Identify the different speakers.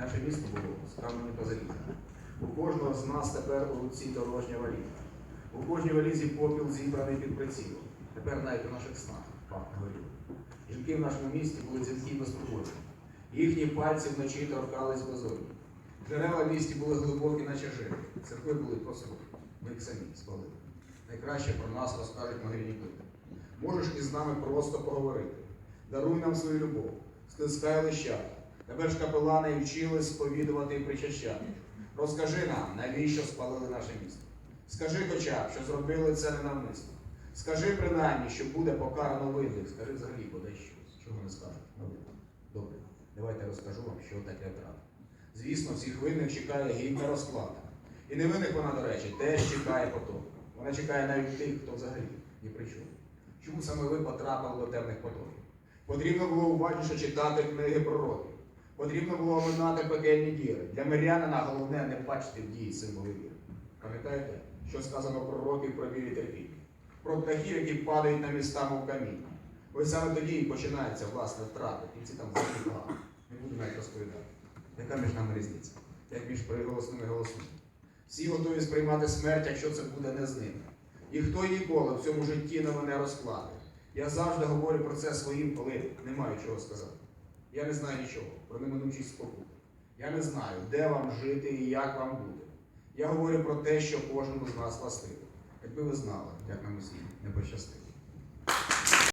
Speaker 1: Наше місто було з камені залізу. У кожного з нас тепер у руці дорожня валіза. У кожній валізі попіл зібраний під прицілом. Тепер навіть у наших снах пахне горіло. Жінки в нашому місті були дзвінки без турботи. Їхні пальці вночі торкались безодні. Джерела в місті були глибокі, наче жили. Церкви були просто ми їх самі спалили. Найкраще про нас розкажуть могильні плити. Можеш із нами просто поговорити. Даруй нам свою любов, стискай лищата. Тебе ж капелани вчили сповідувати і причащати. Розкажи нам, навіщо спалили наше місто. Скажи хоча б, що зробили це ненавмисно. Скажи принаймні, що буде покарано винних. Скажи взагалі, бодай щось, чого не скажуть. Добре. Давайте розкажу вам, що таке втрата. Звісно, всіх винних чекає гідна розплата. І невинних вона, до речі, теж чекає потоп. Вона чекає навіть тих, хто взагалі ні при чому. Чому саме ви потрапили до темних потоків? Потрібно було уважніше читати книги пророків. Потрібно було оминати пекельні діри. Для мирянина головне не бачити в дії символи віри. Пам'ятаєте, що сказано про пророків про вірі терпіння? Про птахів, які падають на міста, мов каміння. Ось саме тоді і починається власне втрата. В кінці там погано. Не буду навіть розповідати. Яка між нами різниця? Як між приголосними і голосними? Всі готові сприймати смерть, якщо це буде не з ними. І хто ніколи в цьому житті на мене розкладе. Я завжди говорю про це своїм, коли не маю чого сказати. Я не знаю нічого про неминучість спокути. Я не знаю, де вам жити і як вам буде. Я говорю про те, що кожному з нас властиво. Якби ви знали, як нам усім не пощастило.